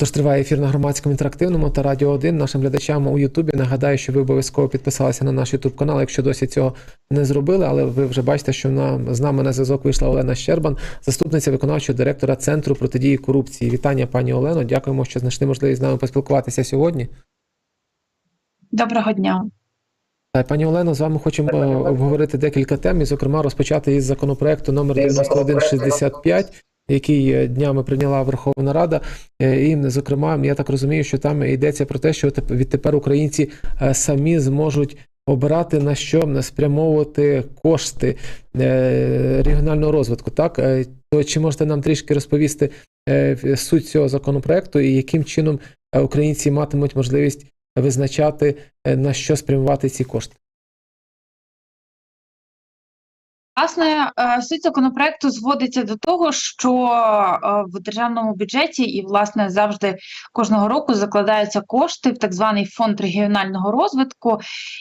Тож триває ефір на громадському інтерактивному та радіо 1 нашим глядачам у Ютубі. Нагадаю, що ви обов'язково підписалися на наш Ютуб канал, якщо досі цього не зробили. Але ви вже бачите, що на з нами на зв'язок вийшла Олена Щербан, заступниця виконавчого директора Центру протидії корупції. Вітання, пані Олено. Дякуємо, що знайшли можливість з нами поспілкуватися сьогодні. Доброго дня. Е, Пані Олено, з вами хочемо обговорити декілька тем, і, зокрема, розпочати із законопроекту номер 9165, який е, днями прийняла Верховна Рада. Е, І, зокрема, я так розумію, що там йдеться про те, що відтепер українці е, самі зможуть обирати на що спрямовувати кошти регіонального розвитку. Так, то чи можете нам трішки розповісти суть цього законопроекту і яким чином українці матимуть можливість визначати, на що спрямувати ці кошти? Власне, е, суть законопроекту зводиться до того, що е, в державному бюджеті і власне завжди кожного року закладаються кошти в так званий фонд регіонального розвитку,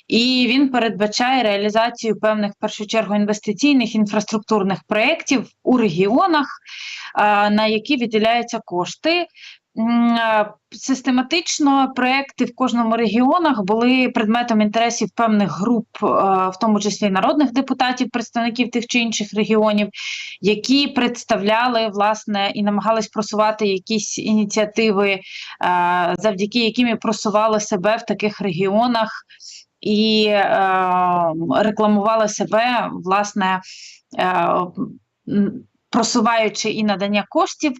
і він передбачає реалізацію певних в першу чергу інвестиційних інфраструктурних проєктів у регіонах, е, на які виділяються кошти. Е, Систематично проекти в кожному регіонах були предметом інтересів певних груп, е, в тому числі народних депутатів, представників тих чи інших регіонів, які представляли власне і намагались просувати якісь ініціативи, е, завдяки яким і просували себе в таких регіонах і рекламували себе власне. Просуваючи і надання коштів,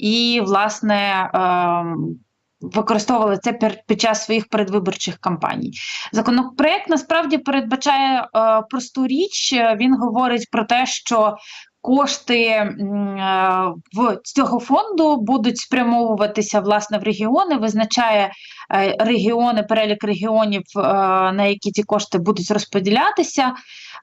і власне ем, використовували це під час своїх передвиборчих кампаній. Законопроект насправді передбачає е, просту річ. Він говорить про те, що кошти е, в цього фонду будуть спрямовуватися власне в регіони, визначає е, регіони, перелік регіонів, е, на які ці кошти будуть розподілятися.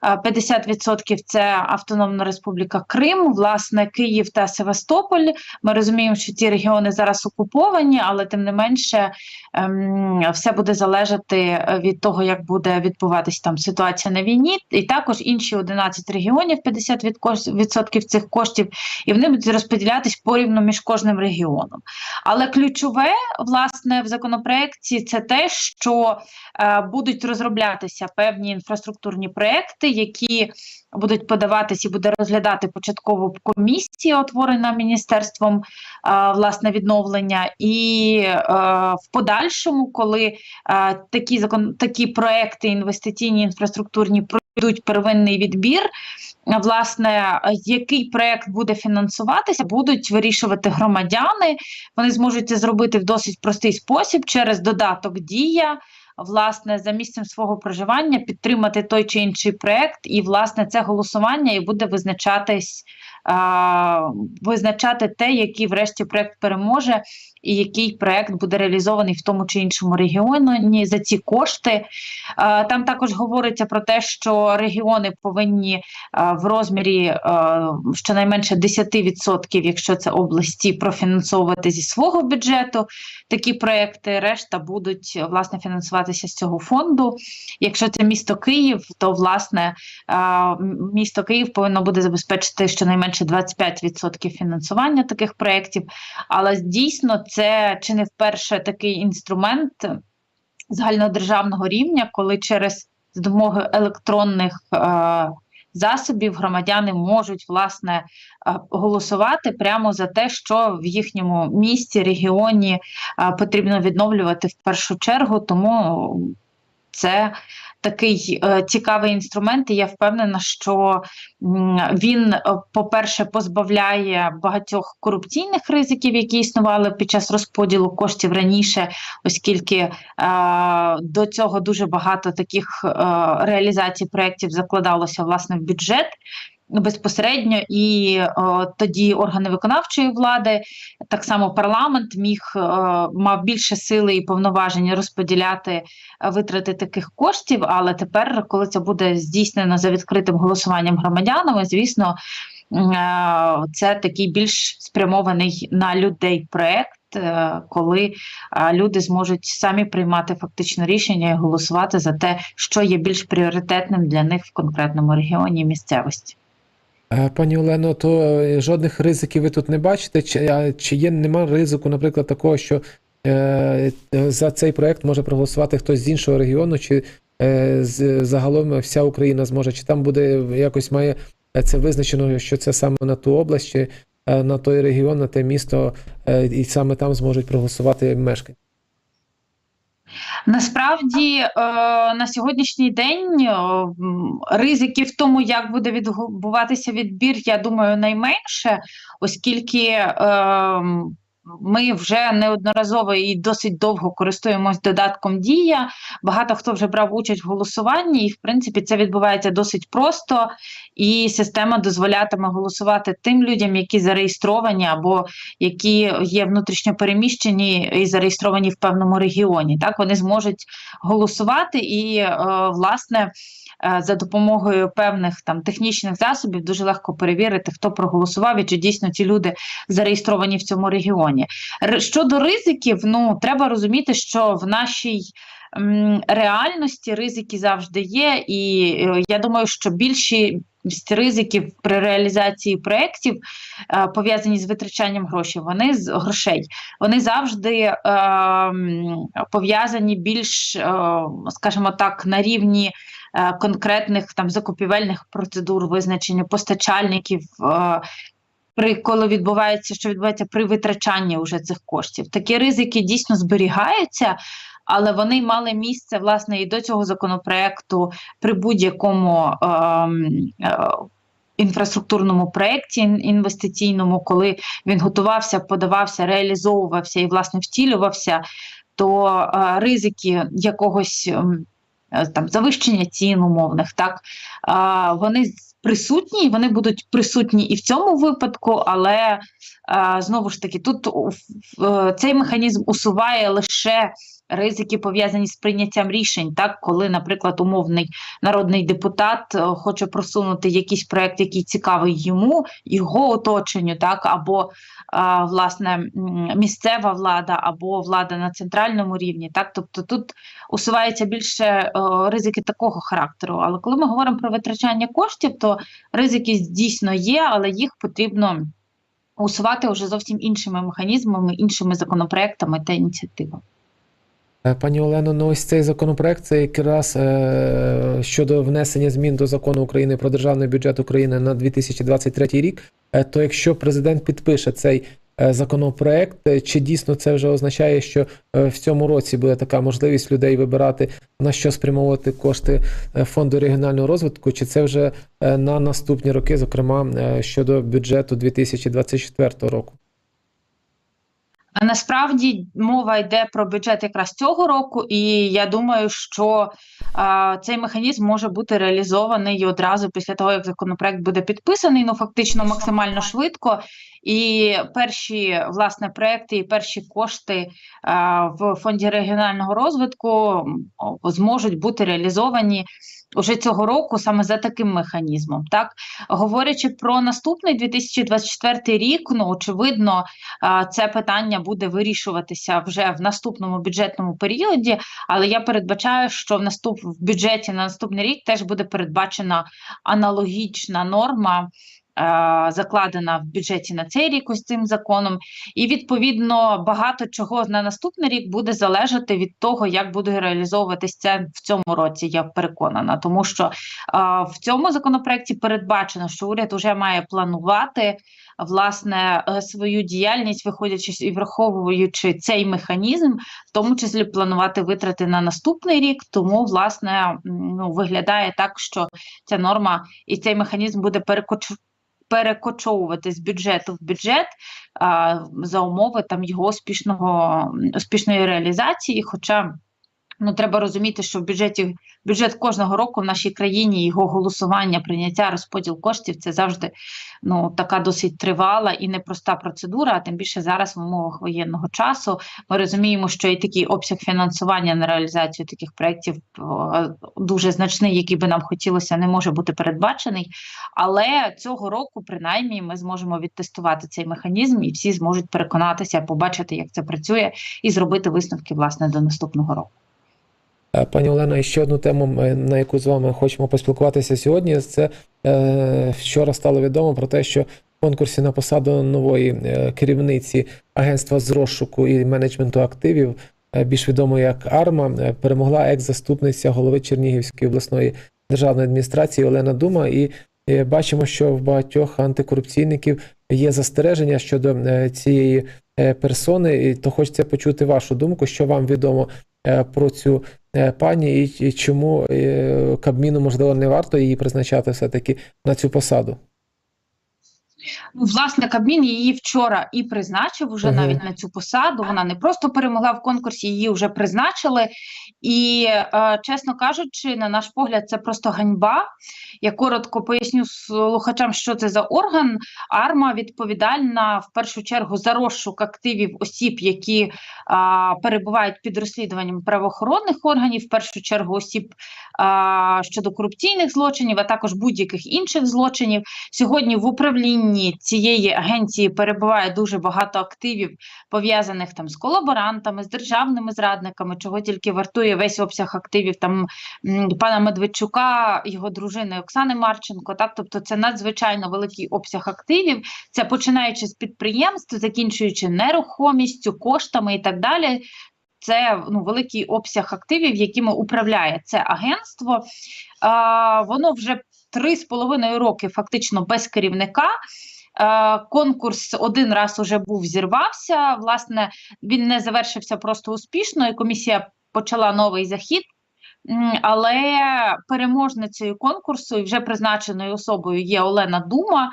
Е, 50% це Автономна Республіка Крим, власне, Київ та Севастополь. Ми розуміємо, що ці регіони зараз окуповані, але тим не менше ем, все буде залежати від того, як буде відбуватись там ситуація на війні. І також інші 11 регіонів, 50% від кос- відсотків цих коштів, і вони будуть розподілятись порівну між кожним регіоном. Але ключове, власне, в законопроекті це те, що е, будуть розроблятися певні інфраструктурні проекти, які будуть подаватись і буде розглядати початкову комісія, утворена міністерством е, власне відновлення, і е, в подальшому, коли е, такі закон такі проекти інвестиційні інфраструктурні пройдуть первинний відбір. Власне, який проект буде фінансуватися, будуть вирішувати громадяни. Вони зможуть це зробити в досить простий спосіб через додаток Дія власне за місцем свого проживання підтримати той чи інший проект, і власне це голосування і буде визначатись. а, Визначати те, який врешті проект переможе, і який проект буде реалізований в тому чи іншому регіоні за ці кошти. Там також говориться про те, що регіони повинні в розмірі щонайменше 10%, якщо це області, профінансовувати зі свого бюджету такі проекти. Решта будуть власне фінансуватися з цього фонду. Якщо це місто Київ, то власне місто Київ повинно буде забезпечити щонайменше 25% фінансування таких проєктів. Але дійсно це чи не вперше такий інструмент загальнодержавного рівня, коли через з електронних е, засобів громадяни можуть власне е, голосувати прямо за те, що в їхньому місті, регіоні е, потрібно відновлювати в першу чергу. Тому це такий е, цікавий інструмент, і я впевнена, що він, е, по-перше, позбавляє багатьох корупційних ризиків, які існували під час розподілу коштів раніше, оскільки е, до цього дуже багато таких реалізацій проєктів закладалося власне в бюджет. Безпосередньо і е, тоді органи виконавчої влади, так само парламент міг е, мав більше сили і повноважень розподіляти е, витрати таких коштів. Але тепер, коли це буде здійснено за відкритим голосуванням громадянами, звісно, е, це такий більш спрямований на людей проект. Коли люди зможуть самі приймати фактично рішення і голосувати за те, що є більш пріоритетним для них в конкретному регіоні місцевості. Е, Пані Олено, то е, жодних ризиків ви тут не бачите? Чи, чи є нема ризику, наприклад, такого, що е, за цей проект може проголосувати хтось з іншого регіону, чи е, з, загалом вся Україна зможе? Чи там буде якось має е, це визначено, що це саме на ту область, чи е, на той регіон, на те місто, е, і саме там зможуть проголосувати мешканці? Насправді е, на сьогоднішній день е, ризики в тому, як буде відбуватися відбір, я думаю, найменше, оскільки е, ми вже неодноразово і досить довго користуємось додатком Дія. Багато хто вже брав участь в голосуванні, і в принципі це відбувається досить просто. І система дозволятиме голосувати тим людям, які зареєстровані або які є внутрішньо переміщені і зареєстровані в певному регіоні. Так вони зможуть голосувати і, е, власне, за допомогою певних там технічних засобів дуже легко перевірити, хто проголосував і чи дійсно ці люди зареєстровані в цьому регіоні. Щодо ризиків, ну треба розуміти, що в нашій реальності ризики завжди є, і е, я думаю, що більшість ризиків при реалізації проєктів, е, пов'язані з витрачанням грошей, вони з грошей, вони завжди е, пов'язані більш, е, скажімо так, на рівні е, конкретних там закупівельних процедур, визначення постачальників. е, При коли відбувається, що відбувається при витрачанні уже цих коштів, такі ризики дійсно зберігаються, але вони мали місце власне і до цього законопроекту при будь-якому ем, е, інфраструктурному проєкті інвестиційному, коли він готувався, подавався, реалізовувався і власне втілювався, то е, ризики якогось ем, е, там завищення цін умовних, так? Вони присутні, вони будуть присутні і в цьому випадку, але знову ж таки, тут е, цей механізм усуває лише ризики, пов'язані з прийняттям рішень, так коли, наприклад, умовний народний депутат е, хоче просунути якийсь проект, який цікавий йому, його оточенню, так або а, власне місцева влада, або влада на центральному рівні, так тобто тут усуваються більше е, ризики такого характеру. Але коли ми говоримо про витрачання коштів, то ризики дійсно є, але їх потрібно усувати вже зовсім іншими механізмами, іншими законопроектами та ініціативами. Е, Пані Олено, ну ось цей законопроект це якраз е, щодо внесення змін до закону України про державний бюджет України на 2023 рік. Е, то якщо президент підпише цей е, законопроект, е, чи дійсно це вже означає, що е, в цьому році буде така можливість людей вибирати на що спрямовувати кошти е, фонду регіонального розвитку, чи це вже е, на наступні роки, зокрема е, щодо бюджету 2024 року? А насправді мова йде про бюджет якраз цього року, і я думаю, що а, цей механізм може бути реалізований одразу після того, як законопроект буде підписаний, ну фактично максимально швидко. І перші власне проекти і перші кошти а, в фонді регіонального розвитку зможуть бути реалізовані уже цього року саме за таким механізмом. Так говорячи про наступний 2024 рік, ну очевидно, це питання буде вирішуватися вже в наступному бюджетному періоді. Але я передбачаю, що в наступ в бюджеті на наступний рік теж буде передбачена аналогічна норма. Е, Закладена в бюджеті на цей рік ось цим законом, і відповідно багато чого на наступний рік буде залежати від того, як буде реалізовуватись це в цьому році. Я переконана, тому що в цьому законопроекті передбачено, що уряд вже має планувати власне е, свою діяльність, виходячи і враховуючи цей механізм, в тому числі планувати витрати на наступний рік. Тому власне ну виглядає так, що ця норма і цей механізм буде. Перекочовувати з бюджету в бюджет а, за умови там його успішного успішної реалізації. Хоча ну треба розуміти, що в бюджеті бюджет кожного року в нашій країні його голосування, прийняття, розподіл коштів це завжди ну така досить тривала і непроста процедура. А тим більше зараз в умовах воєнного часу ми розуміємо, що і такий обсяг фінансування на реалізацію таких проєктів е, дуже значний, який би нам хотілося, не може бути передбачений. Але цього року, принаймні, ми зможемо відтестувати цей механізм, і всі зможуть переконатися, побачити, як це працює, і зробити висновки власне до наступного року. Е, Пані Олена, і ще одну тему, е, на яку з вами хочемо поспілкуватися сьогодні. Це е, вчора стало відомо про те, що в конкурсі на посаду нової е, керівниці агентства з розшуку і менеджменту активів, е, більш відомо як АРМА, е, перемогла екс-заступниця голови Чернігівської обласної державної адміністрації Олена Дума. І е, бачимо, що в багатьох антикорупційників є застереження щодо е, цієї е, персони. І то хочеться почути вашу думку, що вам відомо е, про цю е, пані, і, і чому е, Кабміну можливо не варто її призначати все-таки на цю посаду. Ну, власне, Кабмін її вчора і призначив уже Мгм. навіть на цю посаду. Вона не просто перемогла в конкурсі, її вже призначили. І, е, чесно кажучи, на наш погляд, це просто ганьба. Я коротко поясню слухачам, що це за орган. АРМА відповідальна в першу чергу за розшук активів осіб, які а, перебувають під розслідуванням правоохоронних органів, в першу чергу осіб а, щодо корупційних злочинів, а також будь-яких інших злочинів. Сьогодні в управлінні цієї агенції перебуває дуже багато активів, пов'язаних там з колаборантами, з державними зрадниками, чого тільки вартує весь обсяг активів там пана Медведчука, його дружини Оксани Марченко. Так, тобто це надзвичайно великий обсяг активів. Це починаючи з підприємств, закінчуючи нерухомістю, коштами і так далі. Це ну, великий обсяг активів, якими управляє це агентство. А, воно вже три з половиною роки фактично без керівника. Е, Конкурс один раз уже був зірвався. Власне, він не завершився просто успішно, і комісія почала новий захід. Але переможницею конкурсу і вже призначеною особою є Олена Дума.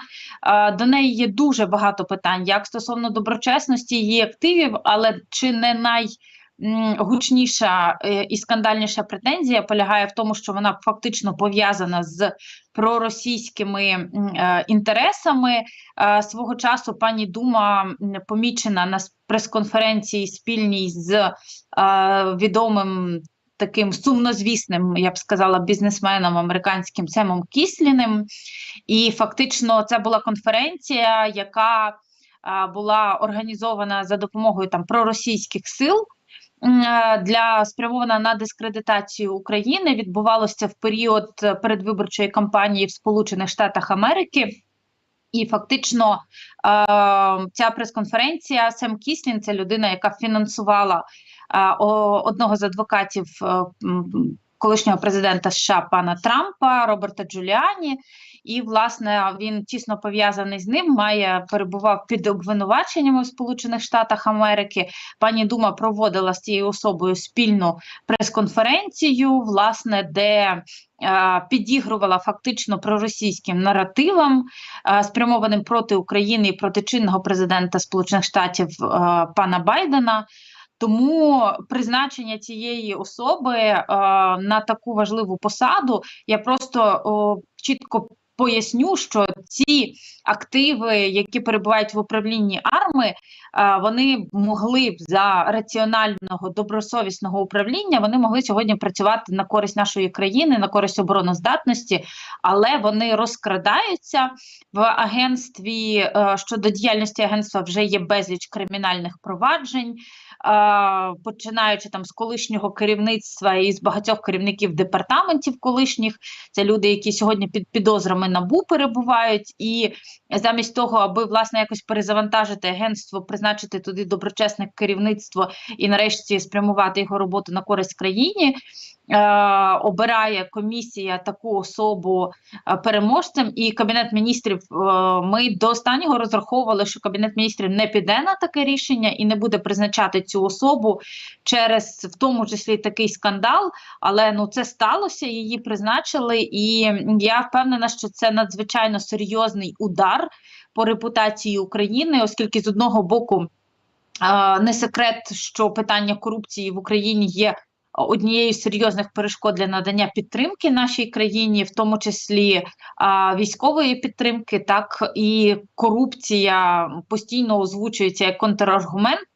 Е, До неї є дуже багато питань, як стосовно доброчесності її активів, але чи не най гучніша е, і скандальніша претензія полягає в тому, що вона фактично пов'язана з проросійськими е, інтересами. Е, Свого часу пані Дума помічена на прес-конференції спільній з відомим таким сумнозвісним, я б сказала, бізнесменом американським Семом Кісліним. І фактично це була конференція, яка була організована за допомогою там проросійських сил. Е, Для спрямована на дискредитацію України відбувалося в період е, передвиборчої кампанії в Сполучених Штатах Америки. І фактично е, ця прес-конференція Сем Кіслін це людина, яка фінансувала одного з адвокатів колишнього президента США пана Трампа Роберта Джуліані. І, власне, він тісно пов'язаний з ним, має перебував під обвинуваченнями в Сполучених Штатах Америки. Пані Дума проводила з цією особою спільну прес-конференцію, власне, де е, підігрувала фактично проросійським наративам, е, спрямованим проти України і проти чинного президента Сполучених Штатів е, пана Байдена. Тому призначення цієї особи е, на таку важливу посаду я просто о, чітко поясню, що ці активи, які перебувають в управлінні арми, е, вони могли б за раціонального добросовісного управління, вони могли сьогодні працювати на користь нашої країни, на користь обороноздатності, але вони розкрадаються в агентстві. е, Щодо діяльності агентства вже є безліч кримінальних проваджень. Е, Починаючи там з колишнього керівництва і з багатьох керівників департаментів колишніх, це люди, які сьогодні під підозрами набу перебувають, і замість того, аби власне якось перезавантажити агентство, призначити туди доброчесне керівництво і нарешті спрямувати його роботу на користь країні. Е, обирає комісія таку особу е, переможцем, і кабінет міністрів. е, Ми до останнього розраховували, що кабінет міністрів не піде на таке рішення і не буде призначати цю особу через в тому числі такий скандал. Але ну це сталося, її призначили, і я впевнена, що це надзвичайно серйозний удар по репутації України, оскільки з одного боку. Не секрет, що питання корупції в Україні є однією з серйозних перешкод для надання підтримки нашій країні, в тому числі військової підтримки, так і корупція постійно озвучується як контраргумент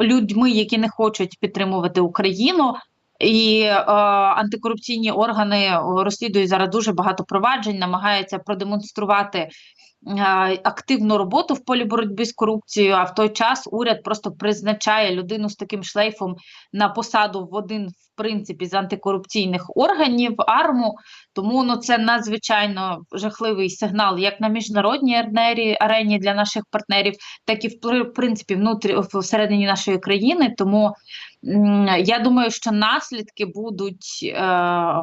людьми, які не хочуть підтримувати Україну. І е, антикорупційні органи розслідують зараз дуже багато проваджень, намагаються продемонструвати активну роботу в полі боротьби з корупцією, а в той час уряд просто призначає людину з таким шлейфом на посаду в один, в принципі, з антикорупційних органів АРМу. Тому ну, це надзвичайно жахливий сигнал як на міжнародній арені для наших партнерів, так і в при- принципі внутрі всередині нашої країни. Тому я думаю, що наслідки будуть. Е,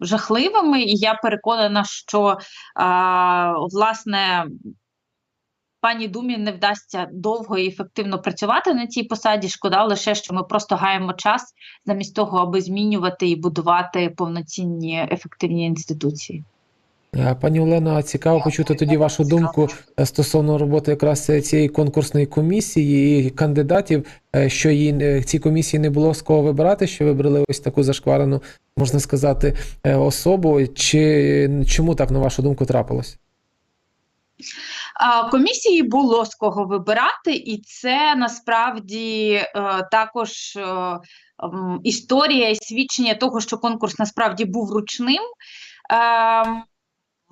Жахливими, і я переконана, що а, власне пані Думі не вдасться довго і ефективно працювати на цій посаді. Шкода лише, що ми просто гаємо час замість того, аби змінювати і будувати повноцінні ефективні інституції. Е, Пані Олено, цікаво почути тоді вашу думку е, стосовно роботи якраз е, цієї конкурсної комісії і кандидатів, що її цій комісії не було з кого вибирати, що вибрали ось таку зашкварену, можна сказати, особу. Чи чому так на вашу думку трапилось? Комісії було з кого вибирати, і це насправді також історія і свідчення того, що конкурс насправді був ручним.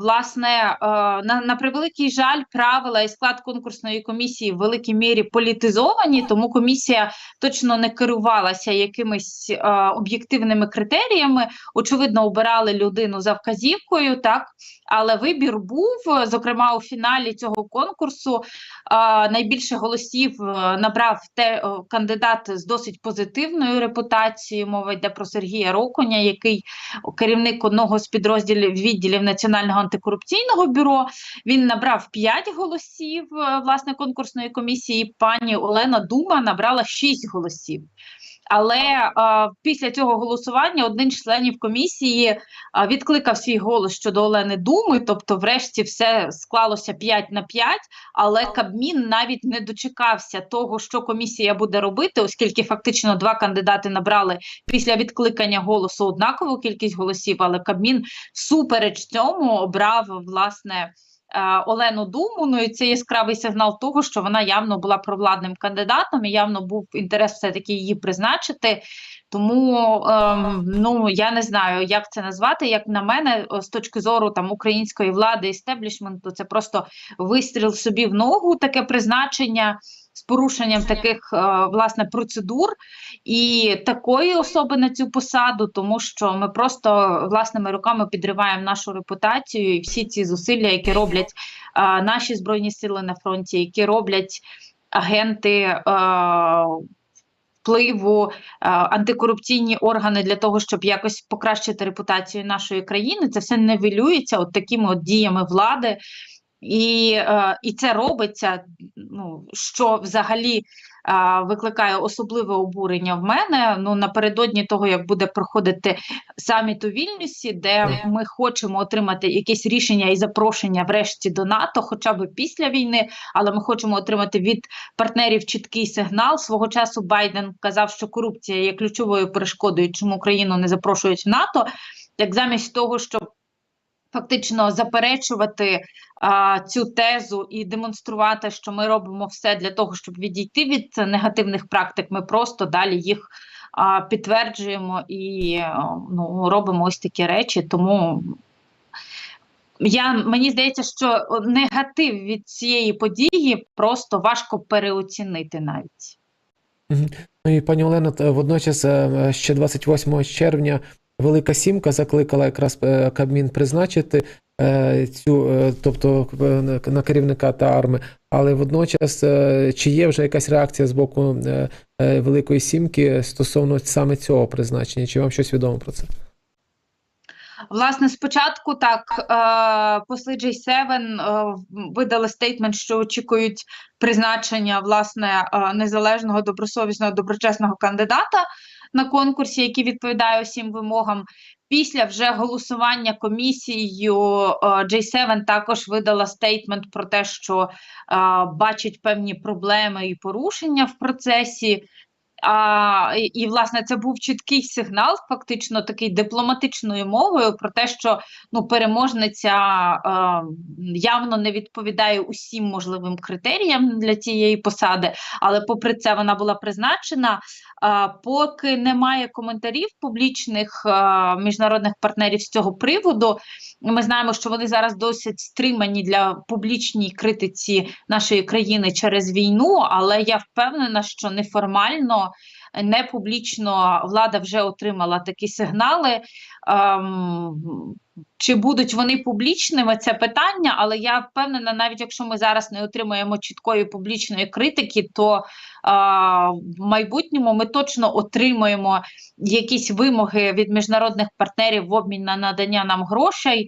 Власне, е, на, на превеликий жаль, правила і склад конкурсної комісії в великій мірі політизовані, тому комісія точно не керувалася якимись е, об'єктивними критеріями. Очевидно, обирали людину за вказівкою, так але вибір був. Зокрема, у фіналі цього конкурсу е, найбільше голосів набрав те кандидат з досить позитивною репутацією. Мова йде про Сергія Роконя, який керівник одного з підрозділів відділів Національного антикорупційного бюро. Він набрав 5 голосів е, власне конкурсної комісії. Пані Олена Дума набрала 6 голосів. Але е, після цього голосування один з членів комісії е, відкликав свій голос щодо Олени Думи, тобто, врешті, все склалося 5 на 5, але Кабмін навіть не дочекався того, що комісія буде робити, оскільки фактично два кандидати набрали після відкликання голосу однакову кількість голосів, але Кабмін всупереч цьому обрав власне. Е, Олену Думу, ну і це яскравий сигнал того, що вона явно була провладним кандидатом і явно був інтерес все-таки її призначити. Тому ем, ну я не знаю, як це назвати. Як на мене, з точки зору там української влади істеблішменту, це просто вистріл собі в ногу, таке призначення з порушенням таких е, власне процедур і такої особи на цю посаду, тому що ми просто власними руками підриваємо нашу репутацію і всі ці зусилля, які роблять е, наші збройні сили на фронті, які роблять агенти. Е, Впливу антикорупційні органи для того, щоб якось покращити репутацію нашої країни, це все нивелюється от такими от діями влади, і, е, і це робиться, ну що взагалі е, викликає особливе обурення в мене. Ну напередодні того, як буде проходити саміт у Вільнюсі, де ми хочемо отримати якесь рішення і запрошення врешті до НАТО, хоча б після війни, але ми хочемо отримати від партнерів чіткий сигнал. Свого часу Байден казав, що корупція є ключовою перешкодою, чому Україну не запрошують в НАТО. Так замість того, щоб фактично заперечувати а, цю тезу і демонструвати, що ми робимо все для того, щоб відійти від негативних практик, ми просто далі їх а, підтверджуємо і а, ну, робимо ось такі речі. Тому я, мені здається, що негатив від цієї події просто важко переоцінити навіть. Ну і пані Олено, водночас е, ще 28 червня Велика Сімка закликала якраз е, Кабмін призначити е, цю, е, тобто на- керівника та арми. Але водночас, чи є вже якась реакція з боку Великої Сімки стосовно саме цього призначення? Чи вам щось відомо про це? Власне, спочатку так посли J7 е, видали стейтмент, що очікують призначення власне незалежного, добросовісного, доброчесного кандидата на конкурсі, який відповідає усім вимогам. Після вже голосування комісією е, J7 також видала стейтмент про те, що е, бачить певні проблеми і порушення в процесі. А, і, і, власне, це був чіткий сигнал, фактично такий дипломатичною мовою про те, що ну, переможниця е, явно не відповідає усім можливим критеріям для цієї посади, але попри це вона була призначена. А, поки немає коментарів публічних е, міжнародних партнерів з цього приводу, ми знаємо, що вони зараз досить стримані для публічній критиці нашої країни через війну, але я впевнена, що неформально, не публічно влада вже отримала такі сигнали. Чи будуть вони публічними, це питання, але я впевнена, навіть якщо ми зараз не отримаємо чіткої публічної критики, то е, в майбутньому ми точно отримаємо якісь вимоги від міжнародних партнерів в обмін на надання нам грошей е,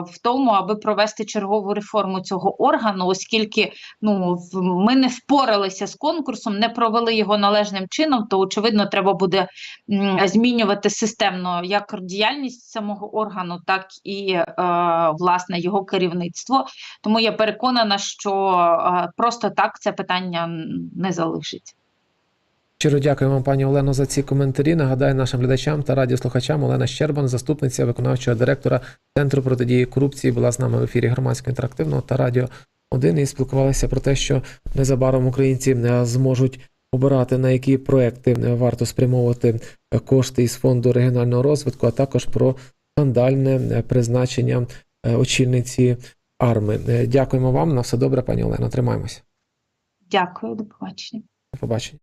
в тому, аби провести чергову реформу цього органу, оскільки ну ми не впоралися з конкурсом, не провели його належним чином, то очевидно треба буде змінювати системно як діяльність самого органу, так і е, власне його керівництво. Тому я переконана, що е, просто так це питання не залишиться. Щиро дякую вам, пані Олено, за ці коментарі. Нагадаю нашим глядачам та радіослухачам Олена Щербан, заступниця виконавчого директора Центру протидії корупції, була з нами в ефірі громадського інтерактивного та радіо 1 і спілкувалися про те, що незабаром українці е, зможуть обирати на які проекти е, варто спрямовувати е, кошти із фонду регіонального розвитку, а також про скандальне е, призначення е, очільниці арми. Е, Дякуємо вам. На все добре, пані Олено. Тримаємося. Дякую, до побачення. До побачення.